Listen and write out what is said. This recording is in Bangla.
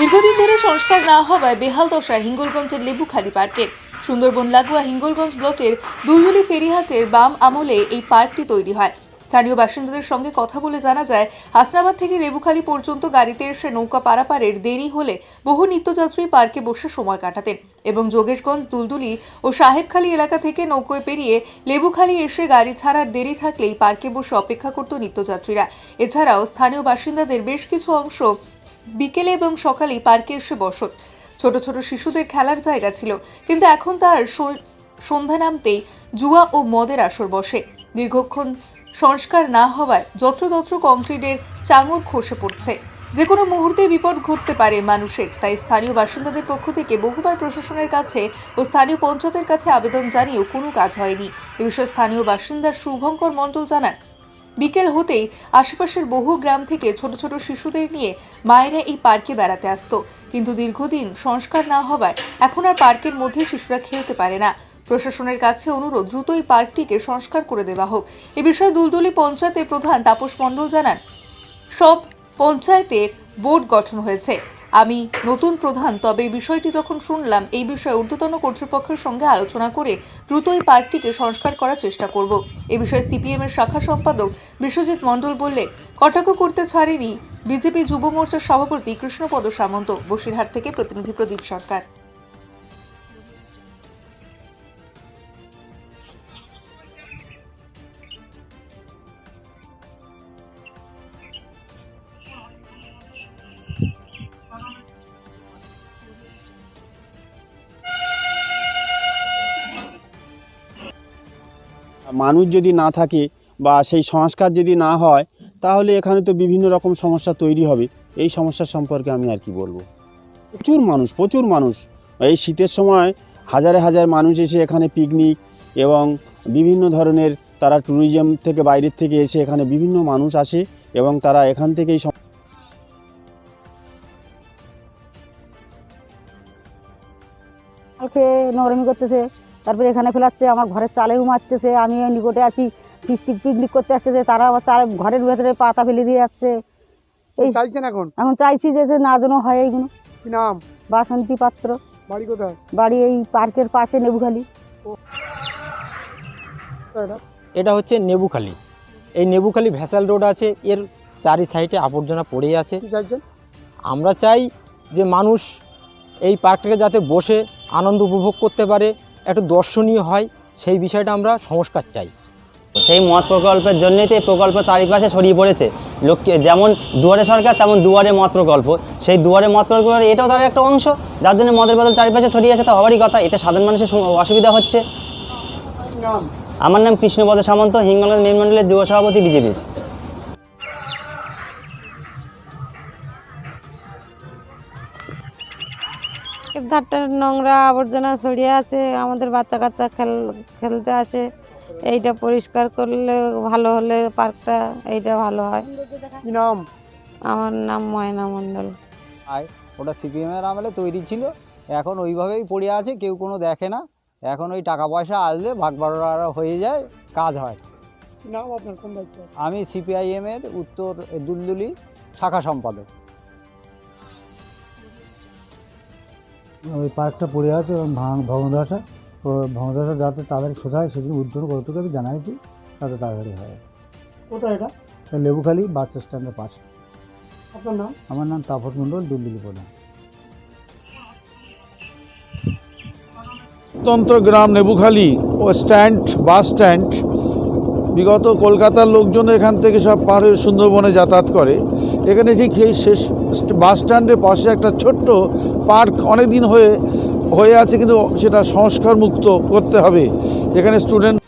দীর্ঘদিন ধরে সংস্কার না হওয়ায় বেহাল দশা হিঙ্গলগঞ্জের লেবুখালী পার্কের সুন্দরবন লাগোয়া হিঙ্গলগঞ্জ ব্লকের দুলদুলি ফেরিহাটের বাম আমলে এই পার্কটি তৈরি হয়। স্থানীয় বাসিন্দাদের সঙ্গে কথা বলে জানা যায়, হাসনাবাদ থেকে লেবুখালী পর্যন্ত গাড়িতে এসে নৌকা পারাপারের দেরি হলে বহু নিত্যযাত্রী পার্কে বসে সময় কাটাতেন এবং যোগেশগঞ্জ, দুলদুলি ও সাহেবখালী এলাকা থেকে নৌকোয় পেরিয়ে লেবুখালী এসে গাড়ি ছাড়ার দেরি থাকলেই পার্কে বসে অপেক্ষা করত নিত্যযাত্রীরা। এছাড়াও স্থানীয় বাসিন্দাদের বেশ কিছু অংশ বিকেলে এবং সকালেই পার্কে এসে বসত। ছোট ছোট শিশুদের খেলার জায়গা ছিল, কিন্তু এখন তার সন্ধ্যা নামতেই জুয়া ও মদের আসর বসে। দীর্ঘক্ষণ সংস্কার না হওয়ায় যত্রতত্র কংক্রিটের চাঙর খসে পড়ছে। যে কোনো মুহূর্তে বিপদ ঘটতে পারে মানুষের, তাই স্থানীয় বাসিন্দাদের পক্ষ থেকে বহুবার প্রশাসনের কাছে ও স্থানীয় পঞ্চায়েতের কাছে আবেদন জানিয়েও কোনো কাজ হয়নি। এ বিষয়ে স্থানীয় বাসিন্দা শুভঙ্কর মণ্ডল জানান। বিকেল হতেই আশেপাশের বহু গ্রাম থেকে ছোট ছোট শিশুদের নিয়ে মায়েরা এই পার্কে বেড়াতে আসতো। কিন্তু দীর্ঘদিন সংস্কার না হওয়ায় এখন আর পার্কের মধ্যে শিশুরা খেলতে পারে না। প্রশাসনের কাছে অনুরোধ দ্রুত এই পার্কটিকে সংস্কার করে দেওয়া হোক। এ বিষয়ে দুলদুলি পঞ্চায়েতের প্রধান তাপস মণ্ডল জানান, সব পঞ্চায়েতের বোর্ড গঠন হয়েছে। আমি নতুন প্রধান, তবে এই বিষয়টি যখন শুনলাম, এই বিষয়ে ঊর্ধ্বতন কর্তৃপক্ষের সঙ্গে আলোচনা করে দ্রুত এই পার্কটিকে সংস্কার করার চেষ্টা করব। এ বিষয়ে সিপিএম এর শাখা সম্পাদক বিশ্বজিৎ মণ্ডল বললে, কটাক্ষ করতে ছাড়েনি বিজেপি যুব মোর্চার সভাপতি কৃষ্ণপদ সামন্ত, বসিরহাট থেকে প্রতিনিধি প্রদীপ সরকার। মানুষ যদি না থাকে বা সেই সংস্কার যদি না হয়, তাহলে এখানে তো বিভিন্ন রকম সমস্যা তৈরি হবে। এই সমস্যা সম্পর্কে আমি আর কি বলব? প্রচুর মানুষ প্রচুর মানুষ। এই শীতের সময় হাজারে হাজার মানুষ এসে এখানে পিকনিক এবং বিভিন্ন ধরনের তারা ট্যুরিজম থেকে বাইরের থেকে এসে এখানে বিভিন্ন মানুষ আসে এবং তারা এখান থেকেই কালকে নরমি করতেছে তারপরে এখানে ফেলাচ্ছে আমার ঘরের চালেও মারতেছে আমি নিকটে আছি পিকনিক পিকনিক করতে আসতেছে তারা আবার চাল ঘরের ভেতরে পাতা ফেলে দিয়ে যাচ্ছে। এই চাইছেন এখন? এখন চাইছি যে যে না যেন হয় এইগুলো। কি নাম? বাসন্তী পাত্র। বাড়ি কোথায়? বাড়ি এই পার্কের পাশে নেবুখালি। এটা? এটা হচ্ছে নেবুখালি। এই নেবুখালি ভ্যাসাল রোড আছে এর চারি সাইডে আবর্জনা পড়ে আছে। আমরা চাই যে মানুষ এই পার্কটাকে যাতে বসে আনন্দ উপভোগ করতে পারে একটু দর্শনীয় হয় সেই বিষয়টা আমরা সংস্কার চাই। সেই মত প্রকল্পের জন্যই তো এই প্রকল্প চারিপাশে ছড়িয়ে পড়েছে। লোককে যেমন দুয়ারে সরকার তেমন দুয়ারে মত প্রকল্প। সেই দুয়ারে মত প্রকল্প এটাও তার একটা অংশ। যার জন্য মদের বদল চারিপাশে ছড়িয়ে আছে তো হওয়ারই কথা। এতে সাধারণ মানুষের অসুবিধা হচ্ছে। আমার নাম কৃষ্ণপদ সামন্ত হিঙ্গলগঞ্জ মেন মন্ডলের যুব সভাপতি বিজেপির। ধারটার নোংরা আবর্জনা ছড়িয়ে আছে আমাদের বাচ্চা কাচ্চা খেল খেলতে আসে। এইটা পরিষ্কার করলে ভালো হলে পার্কটা এইটা ভালো হয়। নাম? আমার নাম ময়না মণ্ডল। ওটা সিপিএমের আমলে তৈরি ছিল। এখন ওইভাবেই পড়ে আছে কেউ কোনো দেখে না। এখন ওই টাকা পয়সা আসলে ভাগ হয়ে যায় কাজ হয়। আমি সিপিআইএমের উত্তর দুলদুলি শাখা সম্পাদক। ওই পার্কটা পড়ে আছে এবং ভগ্নদশা তো ভগ্নদশা যাতে তাড়াতাড়ি সোজা হয় সেদিন উদ্ধার করতে আমি জানাইছি তাতে তাড়াতাড়ি হয়। কোথায় এটা? লেবুখালি বাস স্ট্যান্ডের পাশে। আপনার নাম? আমার নাম তাপস মণ্ডল দুলদুলি প্রধান। তন্ত্র গ্রাম নেবুখালি ও স্ট্যান্ড বাস স্ট্যান্ড। বিগত কলকাতার লোকজন এখান থেকে সব পার হয়ে সুন্দরবনে যাতায়াত করে। এখানে ঠিক এই শেষ বাস স্ট্যান্ডের পাশে একটা ছোট্ট পার্ক অনেক দিন হয়ে হয়ে আছে কিন্তু সেটা সংস্কার মুক্ত করতে হবে। এখানে স্টুডেন্ট